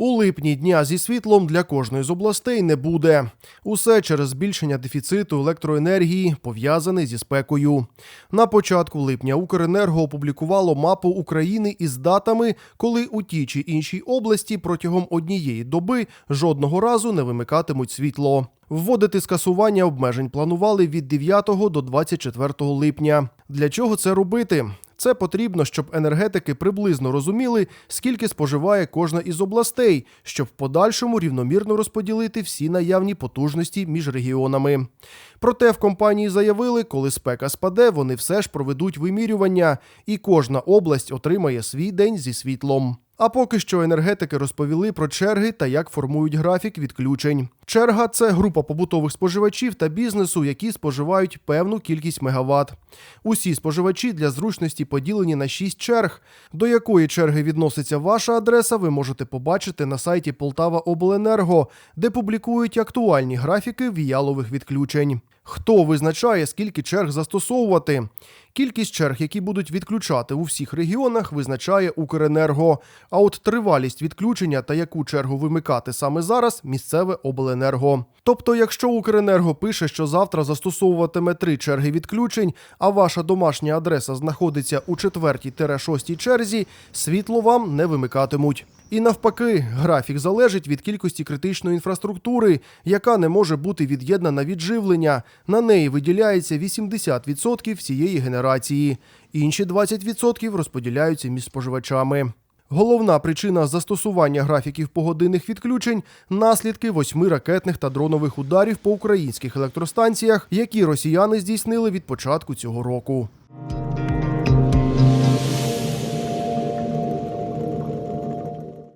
У липні дня зі світлом для кожної з областей не буде. Усе через збільшення дефіциту електроенергії, пов'язаний зі спекою. На початку липня Укренерго опублікувало мапу України із датами, коли у тій чи іншій області протягом однієї доби жодного разу не вимикатимуть світло. Вводити скасування обмежень планували від 9 до 24 липня. Для чого це робити? Це потрібно, щоб енергетики приблизно розуміли, скільки споживає кожна із областей, щоб в подальшому рівномірно розподілити всі наявні потужності між регіонами. Проте в компанії заявили, коли спека спаде, вони все ж проведуть вимірювання, і кожна область отримає свій день зі світлом. А поки що енергетики розповіли про черги та як формують графік відключень. Черга це група побутових споживачів та бізнесу, які споживають певну кількість мегаватт. Усі споживачі для зручності поділені на 6 черг. До якої черги відноситься ваша адреса, ви можете побачити на сайті Полтава Обленерго, де публікують актуальні графіки віялових відключень. Хто визначає, скільки черг застосовувати? Кількість черг, які будуть відключати у всіх регіонах, визначає Укренерго. А от тривалість відключення та яку чергу вимикати саме зараз місцеве обленерго. Тобто, якщо Укренерго пише, що завтра застосовуватиме три черги відключень, а ваша домашня адреса знаходиться у четвертій-шостій черзі, світло вам не вимикатимуть. І навпаки, графік залежить від кількості критичної інфраструктури, яка не може бути від'єднана від живлення. На неї виділяється 80% всієї генерації. Інші 20% розподіляються між споживачами. Головна причина застосування графіків погодинних відключень наслідки восьми ракетних та дронових ударів по українських електростанціях, які росіяни здійснили від початку цього року.